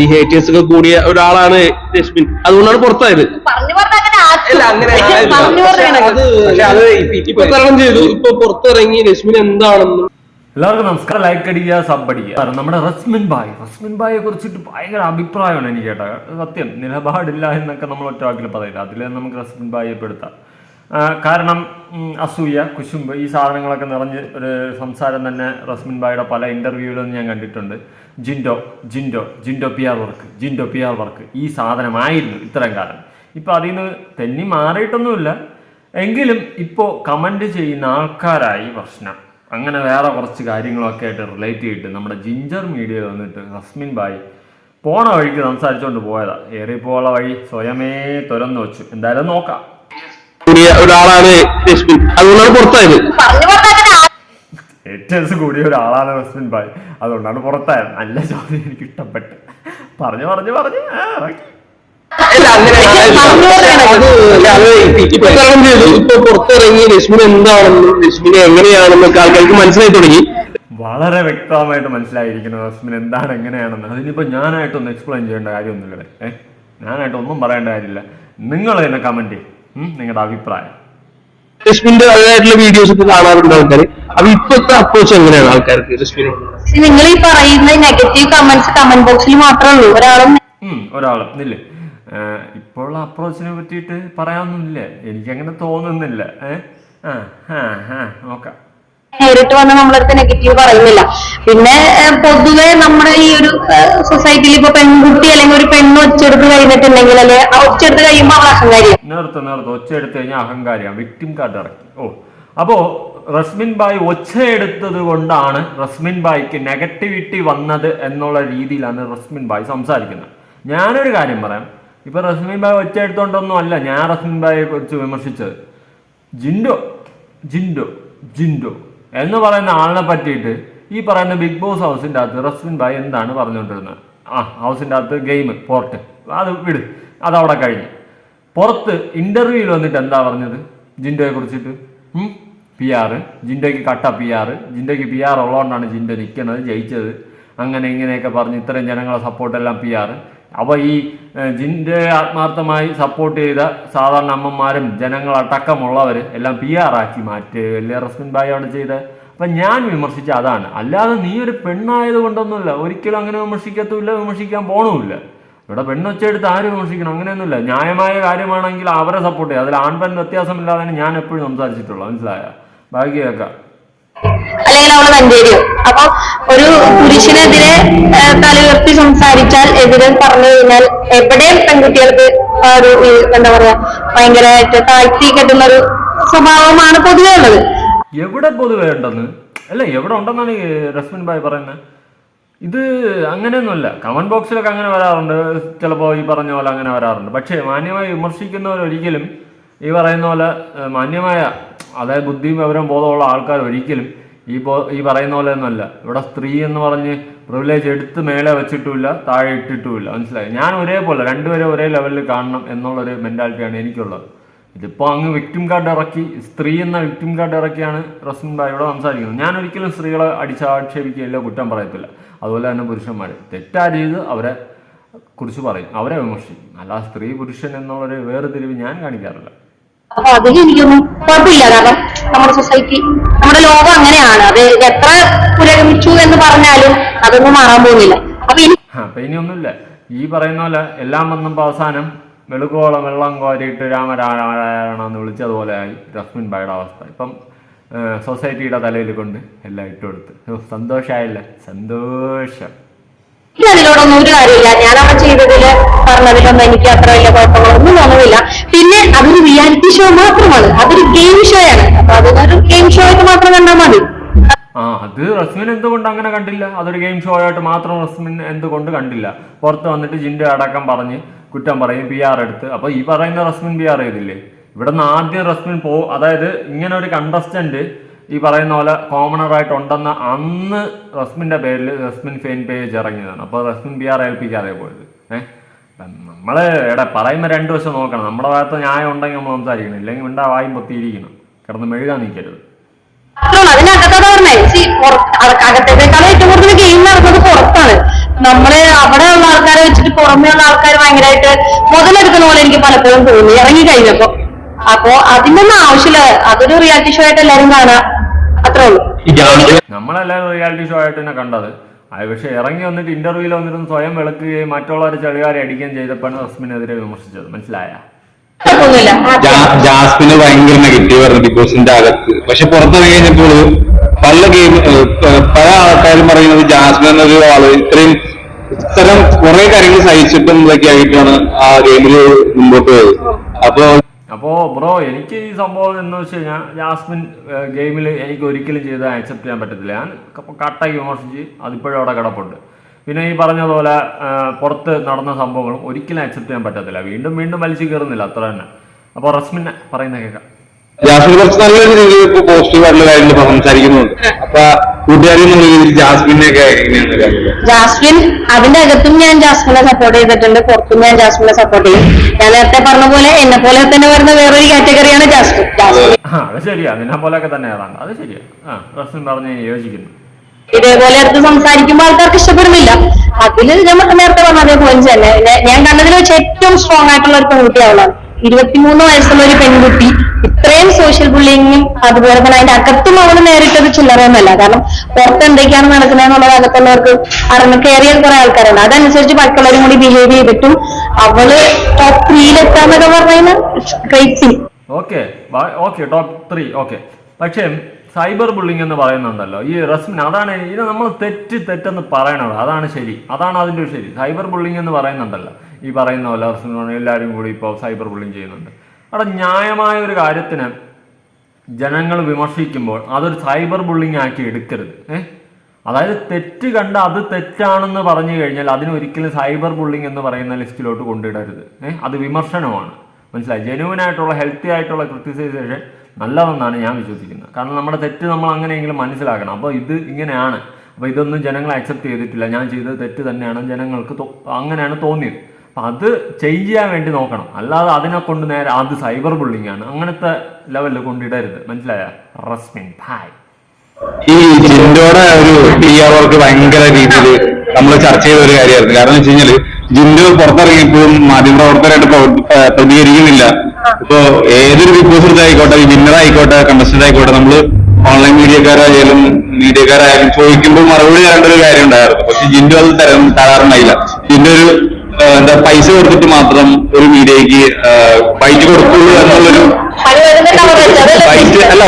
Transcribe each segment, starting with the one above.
ഈ ഹേറ്റേഴ്സ് ഒക്കെ കൂടിയ ഒരാളാണ് രശ്മിൻ. അതുകൊണ്ടാണ് പുറത്തായത്. പറഞ്ഞു പറഞ്ഞ അങ്ങനെ അല്ല അങ്ങനെ പറഞ്ഞു പക്ഷെ പക്ഷെ അത് ഇപ്പൊ- തരണം ചെയ്തു. ഇപ്പൊ പുറത്തിറങ്ങി രശ്മിൻ എന്താണെന്നും. എല്ലാവർക്കും നമസ്കാരം. ലൈക്ക് അടിക്കുക സബ് അടിക്കുക. കാരണം നമ്മുടെ റസ്മിൻ ബായ് റസ്മിൻ ബായെ കുറിച്ചിട്ട് ഭയങ്കര അഭിപ്രായമാണ് എനിക്ക് കേട്ടോ. സത്യം. നിലപാടില്ല എന്നൊക്കെ നമ്മൾ ഒറ്റവാക്കിൽ പറയില്ല. അതിലേ നമുക്ക് റസ്മിൻ ബായെ പെടുത്താം. കാരണം അസൂയ കുശുമ്പ് ഈ സാധനങ്ങളൊക്കെ നിറഞ്ഞ് ഒരു സംസാരം തന്നെ റസ്മിൻ ബായുടെ പല ഇന്റർവ്യൂവിലും ഞാൻ കണ്ടിട്ടുണ്ട്. Jinto Jinto Jinto P R work Jinto P R work ഈ സാധനമായിരുന്നു ഇത്രയും കാലം. ഇപ്പോൾ അതിൽ നിന്ന് തെന്നി മാറിയിട്ടൊന്നുമില്ല. എങ്കിലും ഇപ്പോൾ കമന്റ് ചെയ്യുന്ന ആൾക്കാരായി പ്രശ്നം അങ്ങനെ വേറെ കുറച്ച് കാര്യങ്ങളൊക്കെ ആയിട്ട് റിലേറ്റ് ചെയ്തിട്ട് നമ്മുടെ ജിഞ്ചർ മീഡിയ വന്നിട്ട് റസ്മിൻ ബായി പോണ വഴിക്ക് സംസാരിച്ചുകൊണ്ട് പോയതാണ് ഏറിപ്പോള വഴി സ്വയമേ തുരന്നു വെച്ചു. എന്തായാലും നോക്കാം. കൂടിയ ഒരാളാണ് രശ്മിൻ അതുകൊണ്ടാണ് പുറത്തായത്. ഏറ്റവും കൂടിയ ഒരാളാണ് റസ്മിൻ ഭായ്. അതുകൊണ്ടാണ് പുറത്തായത്. നല്ല ചോദ്യം എനിക്ക് ഇഷ്ടപ്പെട്ട്. പറഞ്ഞു പറഞ്ഞു പറഞ്ഞു. ഇപ്പൊ- പുറത്തിറങ്ങി രശ്മിൻ എന്താണെന്നും രശ്മിനെ എങ്ങനെയാണെന്നൊക്കെ ആൾക്കാർക്ക് മനസ്സിലായി തുടങ്ങി. വളരെ വ്യക്തമായിട്ട് മനസ്സിലായിരിക്കുന്നു റസ്മിൻ എന്താണ് എങ്ങനെയാണെന്ന്. അതിനിപ്പോ ഞാനായിട്ടൊന്നും എക്സ്പ്ലെയിൻ ചെയ്യേണ്ട കാര്യമൊന്നുമില്ല. ഏഹ് ഞാനായിട്ടൊന്നും പറയേണ്ട കാര്യമില്ല. നിങ്ങൾ തന്നെ കമന്റ് ചെയ്യും. നിങ്ങളുടെ അഭിപ്രായം. രശ്മിന്റെ അതിനായിട്ടുള്ള വീഡിയോസ് ഒക്കെ കാണാറുണ്ട് ആൾക്കാർ അപ്പൊ ഇപ്പോഴത്തെ അപ്രോച്ച് എങ്ങനെയാണ് ആൾക്കാർക്ക് രശ്മിനോട് നിങ്ങൾ ഈ പറയുന്ന നെഗറ്റീവ് കമന്റ്സ് കമന്റ് ബോക്സിൽ മാത്രമേ ഉള്ളൂ. ഒരാളും ഉം, ഇല്ലേ ഇപ്പോൾ അപ്രോച്ചിനെ പറ്റിയിട്ട് പറയാനൊന്നുമില്ല. എനിക്കങ്ങനെ തോന്നുന്നില്ല. ഏഹ് ആ ഹാ ഹാ നോക്കാം. നേരിട്ട് വന്ന് നമ്മളടുത്ത് നെഗറ്റീവ് പറയുന്നില്ല. പിന്നെ പൊതുവെ നമ്മുടെ ഈ ഒരു സൊസൈറ്റിയിൽ ഇപ്പൊ പെൺകുട്ടി അല്ലെങ്കിൽ ഒരു പെണ്ണ് ഒച്ചെടുത്ത് കഴിഞ്ഞിട്ടുണ്ടെങ്കിൽ അല്ലെ ഒച്ചെടുത്ത് കഴിയുമ്പോൾ അവൾ അഹങ്കാരിയാണ് നേർത്തു നേർത്തു. ഒച്ചെടുത്ത് കഴിഞ്ഞാൽ അഹങ്കാരിയാണ് വിക്ടിം കാർഡ് ഇറക്കി ഓ. അപ്പോ റസ്മിൻ ബായ് ഒച്ച എടുത്തത് കൊണ്ടാണ് റസ്മിൻ ബായ്ക്ക് നെഗറ്റിവിറ്റി വന്നത് എന്നുള്ള രീതിയിലാണ് റസ്മിൻ ബായ് സംസാരിക്കുന്നത്. ഞാനൊരു കാര്യം പറയാം. ഇപ്പൊ റസ്മിൻ ബായ് ഒച്ച എടുത്തോണ്ടൊന്നും അല്ല ഞാൻ റസ്മിൻ ബായെ കുറിച്ച് വിമർശിച്ചത്. ജിൻഡോ ജിൻഡോ ജിൻഡോ. എന്ന് പറയുന്ന ആളിനെ പറ്റിയിട്ട് ഈ പറയുന്ന ബിഗ് ബോസ് ഹൗസിന്റെ അകത്ത് റസ്മിൻ ഭായ് എന്താണ് പറഞ്ഞുകൊണ്ടിരുന്നത്? ആ ഹൗസിന്റെ അകത്ത് ഗെയിം പോർട്ട് അത് വിട്. അതവിടെ കഴിഞ്ഞു. പുറത്ത് ഇന്റർവ്യൂവിൽ വന്നിട്ട് എന്താ പറഞ്ഞത്? ജിൻഡോയെ കുറിച്ചിട്ട്. പി ആറ് ജിൻഡോയ്ക്ക് കട്ട പി ആറ് ജിൻഡോയ്ക്ക് പി ആർ ഉള്ളതുകൊണ്ടാണ് ജിൻഡോ നിൽക്കുന്നത് ജയിച്ചത്. അങ്ങനെ ഇങ്ങനെയൊക്കെ പറഞ്ഞ് ഇത്രയും ജനങ്ങളെ സപ്പോർട്ടെല്ലാം പി ആറ് അപ്പോൾ ഈ ജിന്റെ ആത്മാർത്ഥമായി സപ്പോർട്ട് ചെയ്ത സാധാരണ അമ്മമാരും ജനങ്ങളടക്കമുള്ളവർ എല്ലാം പി ആർ ആക്കി മാറ്റുക അല്ലേ റസ്മിൻ ഭായ് അവിടെ ചെയ്ത്? അപ്പം ഞാൻ വിമർശിച്ച അതാണ്. അല്ലാതെ നീ ഒരു പെണ്ണായത് കൊണ്ടൊന്നുമില്ല. ഒരിക്കലും അങ്ങനെ വിമർശിക്കത്തുമില്ല വിമർശിക്കാൻ പോണുമില്ല ഇവിടെ പെണ്ണൊച്ചെടുത്ത് ആര് വിമർശിക്കണം? അങ്ങനെയൊന്നുമില്ല. ന്യായമായ കാര്യമാണെങ്കിൽ അവരെ സപ്പോർട്ട് ചെയ്യുക അതിൽ ആൺപെൺ വ്യത്യാസമില്ലാതെ ഞാൻ എപ്പോഴും സംസാരിച്ചിട്ടുള്ളൂ. മനസ്സിലായ? ബാക്കി കേൾക്കാം അല്ലെങ്കിൽ അവൾ മഞ്ചേരിയോ അപ്പൊ ഒരു പുരുഷനെതിരെ തലയുയർത്തി സംസാരിച്ചാൽ എതിരെ പറഞ്ഞു കഴിഞ്ഞാൽ എവിടെയും പെൺകുട്ടികൾക്ക് ആ ഒരു എന്താ പറയാ ഭയങ്കരമായിട്ട് താഴ്ത്തി കെട്ടുന്ന ഒരു സ്വഭാവമാണ് പൊതുവെ ഉള്ളത്. എവിടെ പൊതുവെ ഉണ്ടെന്ന്? അല്ല എവിടെ ഉണ്ടെന്നാണ് റസ്മിൻ ബായ് പറയുന്നത്? ഇത് അങ്ങനെയൊന്നുമല്ല. കമന്റ് ബോക്സിലൊക്കെ അങ്ങനെ വരാറുണ്ട്. ചിലപ്പോൾ ഈ പറഞ്ഞ പോലെ അങ്ങനെ വരാറുണ്ട്. പക്ഷേ മാന്യമായി വിമർശിക്കുന്നവർ ഒരിക്കലും ഈ പറയുന്ന പോലെ മാന്യമായ അതായത് ബുദ്ധിയും വിവരം ബോധമുള്ള ആൾക്കാർ ഒരിക്കലും ഈ ബോ ഈ പറയുന്ന പോലെ ഒന്നുമല്ല ഇവിടെ സ്ത്രീ എന്ന് പറഞ്ഞ് പ്രിവിലേജ് എടുത്ത് മേലെ വെച്ചിട്ടുമില്ല താഴെ ഇട്ടിട്ടുമില്ല. മനസ്സിലായി? ഞാൻ ഒരേപോലെ രണ്ടുപേരെ ഒരേ ലെവലിൽ കാണണം എന്നുള്ളൊരു മെന്റാലിറ്റിയാണ് എനിക്കുള്ളത്. ഇതിപ്പോൾ അങ്ങ് വിക്ടിം കാർഡ് ഇറക്കി സ്ത്രീ എന്ന വിക്ടിം കാർഡ് ഇറക്കിയാണ് റസ്മിൻ ബായ് ഇവിടെ സംസാരിക്കുന്നത് ഞാൻ ഒരിക്കലും സ്ത്രീകളെ അടിച്ചാക്ഷേപിക്കുകയല്ല കുറ്റം പറയത്തില്ല. അതുപോലെ തന്നെ പുരുഷന്മാർ തെറ്റാ ചെയ്ത് അവരെ കുറിച്ച് പറയും. അവരെ വിമർശിക്കും. അല്ല സ്ത്രീ പുരുഷൻ എന്നുള്ളൊരു വേർതിരിവ് ഞാൻ കാണിക്കാറില്ല. അപ്പൊ അതിൽ എനിക്കൊന്നും കുഴപ്പമില്ല കാരണം നമ്മുടെ സൊസൈറ്റി നമ്മുടെ ലോകം അങ്ങനെയാണ്. അത് എത്ര പുരോഗമിച്ചു എന്ന് പറഞ്ഞാലും അതൊന്നും മാറാൻ പോകുന്നില്ല. അപ്പൊ അപ്പൊ ഇനിയൊന്നുമില്ല. ഈ പറയുന്ന പോലെ എല്ലാം വന്നും അവസാനം വെളുക്കോളം വെള്ളം കോരിയിട്ട് രാമരാമാരായണ എന്ന് വിളിച്ചതുപോലെ ആയി. റസ്മിൻ ബായുടെ അവസ്ഥ. ഇപ്പം സൊസൈറ്റിയുടെ തലയിൽ കൊണ്ട് എല്ലാം ഇട്ടുകൊടുത്ത് കൊടുത്ത്. സന്തോഷായില്ല. സന്തോഷം. അതിനോടൊന്നും ഒരു കാര്യമില്ല ഞാൻ അവിടെ ചെയ്തതിൽ പറഞ്ഞതിലൊന്നും എനിക്ക് അത്ര വലിയ കുഴപ്പങ്ങളൊന്നും തോന്നുന്നില്ല. പിന്നെ അതൊരു റിയാലിറ്റി ഷോ മാത്രമാണ്. അതൊരു ഗെയിം ഷോ ആണ്. അപ്പൊ അതൊരു ഗെയിം ഷോ ആയിട്ട് മാത്രം കണ്ടാൽ മതി. ആ അത് റസ്മിൻ എന്തുകൊണ്ട് അങ്ങനെ കണ്ടില്ല? അതൊരു ഗെയിം ഷോ ആയിട്ട് മാത്രം റസ്മിൻ എന്തുകൊണ്ട് കണ്ടില്ല? പുറത്ത് വന്നിട്ട് ജിന്റെ അടക്കം പറഞ്ഞ് കുറ്റം പറയും പി ആർ എടുത്ത്. അപ്പൊ ഈ പറയുന്ന റസ്മിൻ പി ആർ ചെയ്തില്ലേ? ഇവിടെ നിന്ന് ആദ്യം റസ്മിൻ പോ അതായത് ഇങ്ങനെ ഒരു കണ്ടസ്റ്റന്റ് ഈ പറയുന്ന പോലെ കോമണർ ആയിട്ട് ഉണ്ടെന്ന അന്ന് റസ്മിന്റെ പേരിൽ റസ്മിൻ ഫെയിൻ പേജ് ഇറങ്ങിയതാണ്. അപ്പോൾ റസ്മിൻ പി ആർ ഏൽപ്പിക്കാതെ പോയത്. ഏഹ് നമ്മൾ എടാ പറയുന്ന രണ്ട് വശം നോക്കണം. നമ്മുടെ ഭാഗത്ത് ന്യായം ഉണ്ടെങ്കിൽ നമ്മൾ സംസാരിക്കണം. ഇല്ലെങ്കിൽ മിണ്ടാ വായും പൊത്തിയിരിക്കണം. കിടന്ന് മെഴുകാൻ നിൽക്കരുത്. അകത്തേക്കാളും ഏറ്റവും കൂടുതൽ ഗെയിം നടക്കുന്നത് പുറത്താണ്. നമ്മൾ അവിടെ ഉള്ള ആൾക്കാരെ വെച്ചിട്ട് പുറമേ ഉള്ള ആൾക്കാർ ഭയങ്കരമായിട്ട് മുതലെടുക്കുന്ന പോലെ എനിക്ക് പലപ്പോഴും തോന്നി. ഇറങ്ങി കഴിഞ്ഞപ്പോ. അപ്പോ അതിന്റെ ഒന്നും ആവശ്യമില്ല. അതൊരു റിയാലിറ്റി ഷോ ആയിട്ട് എല്ലാരും കാണാം. അത്രേ ഉള്ളൂ. നമ്മളെല്ലാരും റിയാലിറ്റി ഷോ ആയിട്ട് തന്നെ കണ്ടത്. അത് പക്ഷേ ഇറങ്ങി വന്നിട്ട് ഇന്റർവ്യൂവിൽ വന്നിരുന്ന് സ്വയം വിളക്കുകയും മറ്റുള്ളവരെ ചെളികാരെ അടിക്കുകയും ചെയ്തപ്പോഴാണ് റസ്മിനെതിരെ വിമർശിച്ചത്. മനസ്സിലായ? ജാസ്മിന് ഭയങ്കര നെഗറ്റീവ് ആയിരുന്നു ബിഗ് ബോസിന്റെ അകത്ത്. പക്ഷെ പുറത്തിറങ്ങി കഴിഞ്ഞപ്പോൾ പല ഗെയിം പല ആൾക്കാരും പറയുന്നത് ജാസ്മിൻ എന്നൊരു ആൾ ഇത്രയും ഇത്തരം കുറെ കാര്യങ്ങൾ സഹിച്ചിട്ടും ഇതൊക്കെ ആയിട്ടാണ് ആ ഗെയിമിൽ മുമ്പോട്ട് പോയത്. അപ്പൊ അപ്പോൾ ബ്രോ എനിക്ക് ഈ സംഭവം എന്ന് വെച്ച് കഴിഞ്ഞാൽ ജാസ്മിൻ ഗെയിമിൽ എനിക്ക് ഒരിക്കലും ചെയ്ത് അക്സെപ്റ്റ് ചെയ്യാൻ പറ്റത്തില്ല. ഞാൻ കട്ടായി വിമർശിച്ച് അതിപ്പോഴും അവിടെ കിടപ്പുണ്ട്. പിന്നെ ഈ പറഞ്ഞതുപോലെ പുറത്ത് നടന്ന സംഭവങ്ങളും ഒരിക്കലും അക്സെപ്റ്റ് ചെയ്യാൻ പറ്റത്തില്ല. വീണ്ടും വീണ്ടും വലിച്ചു കയറുന്നില്ല അത്ര തന്നെ. അപ്പോൾ റസ്മിൻ പറയുന്ന കേൾക്കാം. ജാസ്മിൻ കുറച്ച് നല്ല രീതിയിൽ പോസിറ്റീവ് ആയിട്ടുള്ള കാര്യങ്ങൾ സംസാരിക്കുന്നുണ്ട്. അപ്പൊ രീതിയിൽ എങ്ങനെയാണ് കാര്യങ്ങൾ ജാസ്മിൻ അതിന്റെ അകത്തും ഞാൻ ജാസ്മിനെ സപ്പോർട്ട് ചെയ്തിട്ടുണ്ട് പുറത്തും ഞാൻ ജാസ്മിനെ സപ്പോർട്ട് ചെയ്യും. ഞാൻ നേരത്തെ പറഞ്ഞ പോലെ എന്നെ പോലെ തന്നെ വരുന്ന വേറൊരു കാറ്റഗറിയാണ് ജാസ്മിൻ. ജാസ്മിൻ. ആ അത് ശരിയാ. നിന്നെ പോലെയൊക്കെ തന്നെ ഏതാണ്ട് അത് ശരിയാ. ആ റസ്മിൻ പറഞ്ഞ് ഞാൻ യോജിക്കുന്നു. ഇതേപോലെ അടുത്ത് സംസാരിക്കുമ്പോൾ ആൾക്കാർക്ക് ഇഷ്ടപ്പെടുന്നില്ല. അതിൽ നമ്മൾ നേരത്തെ പറഞ്ഞ അതേ പോയിന്റ് തന്നെ ഞാൻ- ഞാൻ കണ്ടതിൽ വെച്ച് ഏറ്റവും സ്ട്രോങ് ആയിട്ടുള്ള ഒരു പെൺകുട്ടി അവളാണ്. ഇരുപത്തിമൂന്ന് വയസ്സുള്ള ഒരു പെൺകുട്ടി ഇത്രയും സോഷ്യൽ ബുള്ളിങ്ങും അതുപോലെ തന്നെ അതിന്റെ അകത്തും അവൾ നേരിട്ടത് ചില്ലറയൊന്നുമല്ല. കാരണം പുറത്ത് എന്തൊക്കെയാണ് നടക്കുന്നതെന്നുള്ളത് അകത്തുള്ളവർക്ക് അറിഞ്ഞ കയറിയ കുറെ ആൾക്കാരുണ്ട്. അതനുസരിച്ച് ബാക്കിയുള്ളവരും കൂടി ബിഹേവ് ചെയ്തിട്ടും അവൾ ടോപ്പ് ത്രീയിലെത്താന്നൊക്കെ പറഞ്ഞാൽ ഓക്കെ ടോപ്പ് ത്രീ ഓക്കെ പക്ഷേ സൈബർ ബുള്ളിങ് എന്ന് പറയുന്നുണ്ടല്ലോ. ഈ റസ്മിൻ അതാണ് ഇത് നമ്മൾ തെറ്റ് തെറ്റെന്ന് പറയണത്. അതാണ് ശരി. അതാണ് അതിന്റെ ശരി. സൈബർ ബുള്ളിങ് എന്ന് പറയുന്നുണ്ടല്ലോ. ഈ പറയുന്ന പോലെ പറഞ്ഞ എല്ലാവരും കൂടി ഇപ്പോൾ സൈബർ ബുള്ളിങ് ചെയ്യുന്നുണ്ട്. അവിടെ ന്യായമായ ഒരു കാര്യത്തിന് ജനങ്ങൾ വിമർശിക്കുമ്പോൾ അതൊരു സൈബർ ബുള്ളിങ് ആക്കി എടുക്കരുത്. ഏഹ് അതായത് തെറ്റ് കണ്ട് അത് തെറ്റാണെന്ന് പറഞ്ഞു കഴിഞ്ഞാൽ അതിന് ഒരിക്കലും സൈബർ ബുള്ളിങ് എന്ന് പറയുന്ന ലിസ്റ്റിലോട്ട് കൊണ്ടിടരുത് ഏഹ് അത് വിമർശനമാണ്. മനസ്സിലായി? ജെനുവൻ ആയിട്ടുള്ള ഹെൽത്തി ആയിട്ടുള്ള ക്രിറ്റിസൈസേഷൻ നല്ലതെന്നാണ് ഞാൻ വിശ്വസിക്കുന്നത്. കാരണം നമ്മുടെ തെറ്റ് നമ്മൾ അങ്ങനെയെങ്കിലും മനസ്സിലാക്കണം. അപ്പോൾ ഇത് ഇങ്ങനെയാണ്. അപ്പോൾ ഇതൊന്നും ജനങ്ങൾ അക്സെപ്റ്റ് ചെയ്തിട്ടില്ല. ഞാൻ ചെയ്തത് തെറ്റ് തന്നെയാണ്. ജനങ്ങൾക്ക് അങ്ങനെയാണ് തോന്നിയത്. അപ്പം അത് ചെയ്യാൻ വേണ്ടി നോക്കണം. അല്ലാതെ അതിനെ കൊണ്ട് നേരെ അത് സൈബർ ബുള്ളിങ് ആണ്. അങ്ങനത്തെ ലെവലിൽ കൊണ്ടിടരുത്. മനസ്സിലായ? റസ്മിൻ ഈ ഒരു പി ഭയങ്കര രീതിയിൽ നമ്മൾ ചർച്ച ചെയ്ത ഒരു കാര്യമായിരുന്നു. കാരണം വെച്ച് കഴിഞ്ഞാൽ ജിൻഡോ പുറത്തിറങ്ങിയപ്പോഴും മാധ്യമപ്രവർത്തകരായിട്ട് പ്രതികരിക്കുന്നില്ല. ഇപ്പൊ ഏതൊരു ബിഗ് ബോസ് എടുത്തായിക്കോട്ടെ വിന്നർ ആയിക്കോട്ടെ കണ്ടസ്റ്റന്റ് ആയിക്കോട്ടെ നമ്മൾ ഓൺലൈൻ മീഡിയക്കാരായാലും മീഡിയക്കാരായാലും ചോദിക്കുമ്പോൾ മറുപടി തരേണ്ട ഒരു കാര്യം ഉണ്ടായിരുന്നു. പക്ഷെ ജിൻഡോ അത് തരാറുണ്ടായില്ല. ജിൻഡോ ഒരു എന്താ പൈസ കൊടുത്തിട്ട് മാത്രം ഒരു മീഡിയക്ക് ഫൈറ്റ് കൊടുക്കുള്ളൂ എന്നുള്ളൊരു ഫൈറ്റ് അല്ല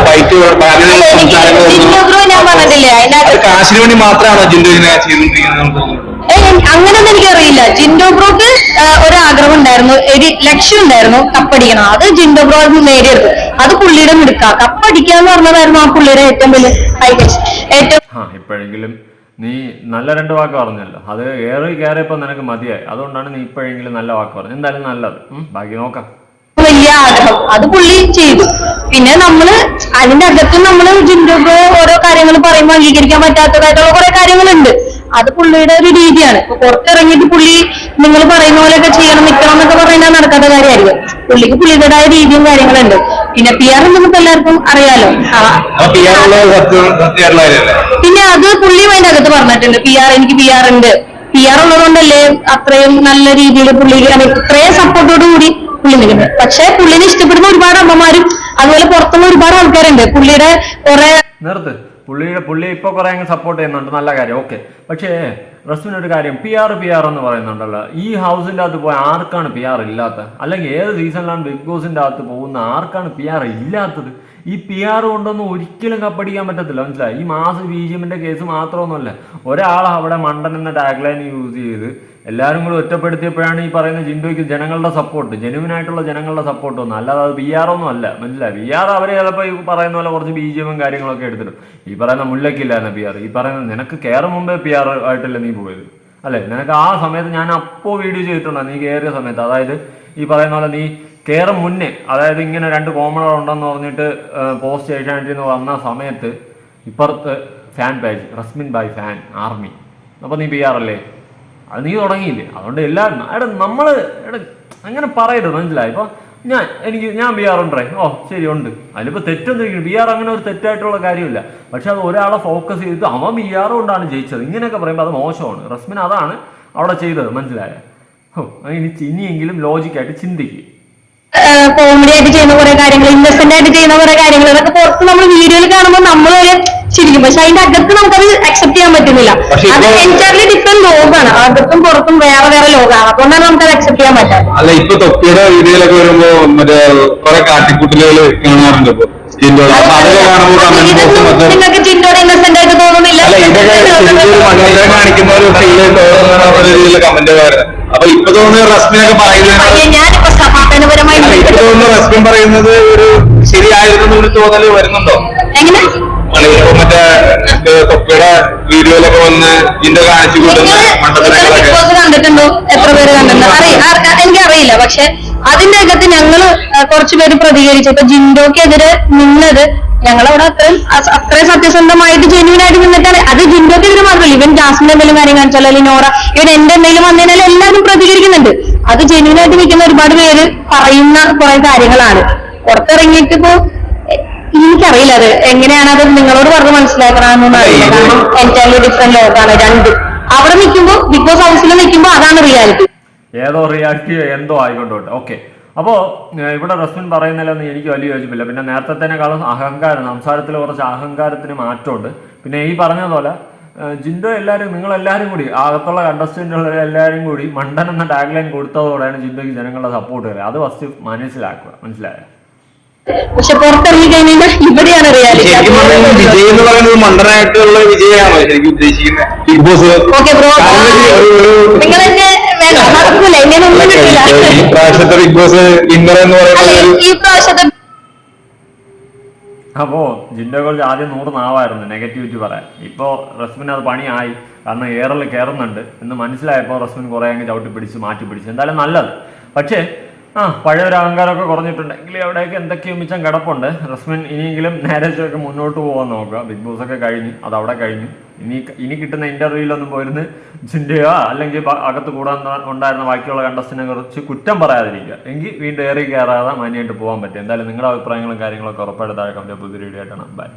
അതിനകത്ത് കാശിന് വേണ്ടി മാത്രമാണോ ജിൻഡോ ഇങ്ങനെ ചെയ്തുകൊണ്ടിരിക്കുന്നത് അങ്ങനൊന്നും എനിക്കറിയില്ല. ജിൻഡോ ബ്രോക്ക് ഒരു ആഗ്രഹം ഉണ്ടായിരുന്നു. ഒരു ലക്ഷ്യം ഉണ്ടായിരുന്നു. കപ്പടിക്കണം. അത് ജിൻഡോ ബ്രോ നേടിയത് നേടിയെടുത്തു. അത് പുള്ളിയുടെ മിടുക്ക. കപ്പടിക്കുക എന്ന് പറഞ്ഞതായിരുന്നു ആ പുള്ളിയുടെ ഏറ്റവും വലിയ ഏറ്റവും ഇപ്പോഴെങ്കിലും നീ നല്ല രണ്ട് വാക്ക് പറഞ്ഞല്ലോ. അത് ഏറി കയറിയപ്പോൾ നിനക്ക് മതിയായി. അതുകൊണ്ടാണ് നീ ഇപ്പോഴെങ്കിലും നല്ല വാക്ക് പറഞ്ഞത്. എന്തായാലും നല്ലത്. ബാക്കി നോക്കാം. വലിയ ആഗ്രഹം. അത് പുള്ളി ചെയ്തു. പിന്നെ നമ്മൾ അതിന്റെ അകത്ത് നമ്മൾ ജിൻഡോ ഓരോ കാര്യങ്ങൾ പറയുമ്പോൾ അംഗീകരിക്കാൻ പറ്റാത്തതായിട്ടുള്ള കുറെ കാര്യങ്ങളുണ്ട്. അത് പുള്ളിയുടെ ഒരു രീതിയാണ്. ഇപ്പൊ പുറത്തിറങ്ങിയിട്ട് പുള്ളി നിങ്ങൾ പറയുന്ന പോലെയൊക്കെ ചെയ്യണം നിൽക്കണം എന്നൊക്കെ പറയുന്നത് നടക്കാത്ത കാര്യമായിരിക്കും. പുള്ളിക്ക് പുള്ളിയുടേതായ രീതിയും കാര്യങ്ങളുണ്ട്. പിന്നെ പി ആർ നമുക്ക് എല്ലാവർക്കും അറിയാലോ. പിന്നെ അത് പുള്ളി അതിന്റെ അകത്ത് പറഞ്ഞിട്ടുണ്ട്. പി ആർ എനിക്ക് പി ആർ ഉണ്ട്. പി ആർ ഉള്ളതുകൊണ്ടല്ലേ അത്രയും നല്ല രീതിയിൽ പുള്ളി അത് ഇത്രയും സപ്പോർട്ടോട് കൂടി പുള്ളി നിൽക്കുന്നത്. പക്ഷെ പുള്ളിനെ ഇഷ്ടപ്പെടുന്ന ഒരുപാട് അമ്മമാരും അതുപോലെ പുറത്തുള്ള ഒരുപാട് ആൾക്കാരുണ്ട്. പുള്ളിയുടെ കുറെ നിർത്ത്. പുള്ളിയുടെ പുള്ളി ഇപ്പൊ കുറെ അങ്ങ് സപ്പോർട്ട് ചെയ്യുന്നുണ്ട്. നല്ല കാര്യം. ഓക്കെ പക്ഷേ റസ്മിന് ഒരു കാര്യം പി ആർ പി ആർ എന്ന് പറയുന്നുണ്ടല്ലോ. ഈ ഹൗസിന്റെ അകത്ത് പോയ ആർക്കാണ് പി ആർ ഇല്ലാത്ത അല്ലെങ്കിൽ ഏത് സീസണിലാണ് ബിഗ് ബോസിന്റെ അകത്ത് പോകുന്ന ആർക്കാണ് പി ആർ ഇല്ലാത്തത്? ഈ പി ആർ കൊണ്ടൊന്നും ഒരിക്കലും കപ്പടിക്കാൻ പറ്റത്തില്ല. മനസ്സിലായി? ഈ മാസ് ബി ജി എമ്മിന്റെ കേസ് മാത്രമൊന്നുമല്ല. ഒരാൾ അവിടെ മണ്ടൻ എന്ന ടാഗ് ലൈൻ യൂസ് ചെയ്ത് എല്ലാവരും കൂടി ഒറ്റപ്പെടുത്തിയപ്പോഴാണ് ഈ പറയുന്ന ജിൻഡോയ്ക്ക് ജനങ്ങളുടെ സപ്പോർട്ട് ജെനുവിനായിട്ടുള്ള ജനങ്ങളുടെ സപ്പോർട്ട് ഒന്നും അല്ലാതെ അത് ബി ആർ ഒന്നും അല്ല. മനസ്സിലായി? ബി ആർ അവരെ ചിലപ്പോൾ ഈ പറയുന്ന പോലെ കുറച്ച് ബി ജി എമ്മും കാര്യങ്ങളൊക്കെ എടുത്തിടും. ഈ പറയുന്ന മുല്ലക്കില്ലായിരുന്നു പി ആർ ഈ പറയുന്ന നിനക്ക് കയറും മുമ്പേ പി ആർ ആയിട്ടല്ലേ നീ പോയത്? അല്ലേ? നിനക്ക് ആ സമയത്ത് ഞാൻ അപ്പോൾ വീഡിയോ ചെയ്തിട്ടുണ്ട് നീ കയറിയ സമയത്ത്. അതായത് ഈ പറയുന്ന പോലെ നീ കയറും മുന്നേ അതായത് ഇങ്ങനെ രണ്ട് കോമണർ ഉണ്ടെന്ന് പറഞ്ഞിട്ട് പോസ്റ്റ് ഏഷ്യാനെറ്റിൽ നിന്ന് വന്ന സമയത്ത് ഇപ്പുറത്ത് fan page Resmin by fan army അപ്പോൾ നീ പി ആർ അല്ലേ? അത് നീ തുടങ്ങിയില്ലേ? അതുകൊണ്ട് എല്ലാവരും എടാ നമ്മൾ എടാ അങ്ങനെ പറയരുത് മനസ്സിലായി? ഇപ്പോൾ ഞാൻ എനിക്ക് ഞാൻ ബി ആർ ഉണ്ടേ. ഓ ശരി ഉണ്ട്. അതിലിപ്പോൾ തെറ്റൊന്നും ഇരിക്കുന്നു ബി ആർ അങ്ങനെ ഒരു തെറ്റായിട്ടുള്ള കാര്യമില്ല. പക്ഷെ അത് ഒരാളെ ഫോക്കസ് ചെയ്തിട്ട് അവൻ ബി ആർ കൊണ്ടാണ് ജയിച്ചത്. ഇങ്ങനെയൊക്കെ പറയുമ്പോൾ അത് മോശമാണ്. റസ്മിൻ അതാണ് അവിടെ ചെയ്തത് മനസ്സിലായ? ഇനി ഇനിയെങ്കിലും ലോജിക്കായിട്ട് ചിന്തിക്കുക കോമഡി ആയിട്ട് ചെയ്യുന്ന കുറെ കാര്യങ്ങൾ ഇൻവെസ്റ്റ്മെന്റ് ആയിട്ട് ചെയ്യുന്ന കുറെ കാര്യങ്ങൾ അതൊക്കെ പുറത്ത് നമ്മൾ വീഡിയോയിൽ കാണുമ്പോൾ നമ്മൾ ചിരിക്കും. പക്ഷെ അതിന്റെ അകത്ത് നമുക്കത് അക്സെപ്റ്റ് ചെയ്യാൻ പറ്റുന്നില്ല. അത് എന്റയർലി ഡിഫറെന്റ് ലോകമാണ് അകത്തും പുറത്തും വേറെ വേറെ ലോകമാണ് അതുകൊണ്ടാണ് നമുക്കത് അക്സെപ്റ്റ് ചെയ്യാൻ പറ്റാത്തത്. അല്ല ഇപ്പൊ തൊപ്പിയുടെ വീഡിയോയിലൊക്കെ വരുമ്പോ മറ്റേ കുറെ കാട്ടിക്കൂട്ടലുകൾ കാണാറുണ്ട് ഇപ്പൊ. നിങ്ങൾക്ക് ചിന്തോടെ ഇന്നസെന്റ് ആയിട്ട് തോന്നുന്നില്ല. ശരിക്കും അപ്പൊ ഇപ്പൊ തോന്നുന്ന റസ്മിനൊക്കെ പറയുന്നത് ഇപ്പൊ തോന്നുന്ന റസ്മിൻ പറയുന്നത് ഒരു ശരിയായിരുന്നു തോന്നൽ വരുന്നുണ്ടോ? എങ്ങനെ? ഇപ്പൊ മറ്റേ തൊപ്പിയുടെ വീഡിയോയിലൊക്കെ വന്ന് ജിൻഡോ കാണിച്ചു കൂട്ടുന്ന കണ്ടിട്ടുണ്ടോ? എത്ര പേര് കണ്ടിട്ടുണ്ടോ? എനിക്കറിയില്ല പക്ഷെ അതിന്റെ അകത്ത് ഞങ്ങൾ കുറച്ചു പേര് പ്രതികരിച്ചു. ഇപ്പൊ ജിൻഡോക്കെതിരെ നിന്നത് ഞങ്ങളവിടെ അത്രയും അത്രയും സത്യസന്ധമായിട്ട് ജെന്യൂൻ ആയിട്ട് നിന്നിട്ടാണ്. അത് ജിൻഡോക്കെതിരെ മാത്രമല്ല ഇവൻ ജാസ്മിന്റെ എന്തെങ്കിലും കാര്യം കാണിച്ചാലോ അല്ലെങ്കിൽ നോറ ഇവൻ എന്റെ എന്തെങ്കിലും വന്നതിനാൽ എല്ലാവരും പ്രതികരിക്കുന്നുണ്ട്. അത് ജെന്യൂൻ ആയിട്ട് നിൽക്കുന്ന ഒരുപാട് പേര് പറയുന്ന കുറെ കാര്യങ്ങളാണ്. പുറത്തിറങ്ങിയിട്ട് ഇപ്പോ എ- എനിക്കറിയില്ല അത് എങ്ങനെയാണ് അത് നിങ്ങളോട് പറഞ്ഞ് മനസ്സിലാക്കണമെന്ന് അറിയില്ല. കാരണം എന്റയർലി ഡിഫറെന്റ് ലോകമാണ് രണ്ട്. അവിടെ നിൽക്കുമ്പോൾ ബിഗ് ബോസ് ഹൗസിൽ നിൽക്കുമ്പോൾ അതാണ് റിയാലിറ്റി ഏതോ റിയാലിറ്റി എന്തോ ആയിക്കൊണ്ടോട്ടെ. ഓക്കെ അപ്പോൾ ഇവിടെ റസ്മിൻ പറയുന്നില്ലെന്ന് എനിക്ക് വലിയ യോജിപ്പില്ല. പിന്നെ നേരത്തെ നേരത്തേനേക്കാളും അഹങ്കാരം സംസാരത്തിൽ കുറച്ച് അഹങ്കാരത്തിന് മാറ്റമുണ്ട്. പിന്നെ ഈ പറഞ്ഞതുപോലെ പോലെ ജിൻഡോ എല്ലാവരും നിങ്ങളെല്ലാവരും കൂടി അകത്തുള്ള കണ്ടസ്റ്റന്റുകൾ എല്ലാവരും കൂടി മണ്ടൻ എന്ന ടാഗ് ലൈൻ കൊടുത്തതോടെയാണ് ജിൻഡോയ്ക്ക് ജനങ്ങളുടെ സപ്പോർട്ട് വരിക. അത് ഫസ്റ്റ് മനസ്സിലാക്കുക. മനസ്സിലായോ? പക്ഷെ പുറത്തിറങ്ങി കഴിഞ്ഞാൽ ഇവിടെയാണ് റിയാലിറ്റി വിജയ് എന്ന് പറയുന്നത് മണ്ടനായിട്ടുള്ള വിജയാണോ ശരിക്കും ഉദ്ദേശിക്കുന്നത്? Big boss okay bro. നിങ്ങൾ എന്നെ വേണ്ട നടക്കൂല എന്നെ ഒന്നും കിട്ടില്ല ഈ പ്രാവശ്യത്തെ ബിഗ് ബോസ് വിന്നർ എന്ന് പറയുന്നത് ഈ പ്രാവശ്യത്തെ അപ്പോ ജിൻഡോ കുറിച്ച് ആദ്യം നൂറ് നാവായിരുന്നു നെഗറ്റിവിറ്റി പറയാൻ. ഇപ്പോൾ റസ്മിൻ അത് പണിയായി കാരണം ഏറൽ കയറുന്നുണ്ട് എന്ന് മനസ്സിലായപ്പോൾ റസ്മിൻ കുറേ അങ്ങ് ചവിട്ടി പിടിച്ച് മാറ്റി പിടിച്ച്. എന്തായാലും നല്ലത്. പക്ഷേ ആ. പഴയ ഒരു അഹങ്കാരമൊക്കെ കുറഞ്ഞിട്ടുണ്ടെങ്കിൽ അവിടെയൊക്കെ എന്തൊക്കെയോ മിച്ചം കിടപ്പുണ്ട്. റസ്മിൻ ഇനിയെങ്കിലും നേരെ ചോദിച്ചൊക്കെ മുന്നോട്ട് പോകാൻ നോക്കുക. ബിഗ് ബോസ് ഒക്കെ കഴിഞ്ഞു. അത് അവിടെ കഴിഞ്ഞു. ഇനി ഇനി കിട്ടുന്ന ഇന്റർവ്യൂലൊന്നും പോയിരുന്ന് ചിന്തയോ അല്ലെങ്കിൽ അകത്ത് കൂടാൻ ഉണ്ടായിരുന്ന ബാക്കിയുള്ള കണ്ടസ്റ്റിനെ കുറിച്ച് കുറ്റം പറയാതിരിക്കുക. എങ്കിൽ വീണ്ടും ഏറി കയറാതെ മാന്യമായിട്ട് പോകാൻ പറ്റും. എന്തായാലും നിങ്ങളുടെ അഭിപ്രായങ്ങളും കാര്യങ്ങളൊക്കെ ഉറപ്പായിട്ട് താഴെ കമന്റ് പുതിയ വീഡിയോ ആയിട്ടാണ് ബൈ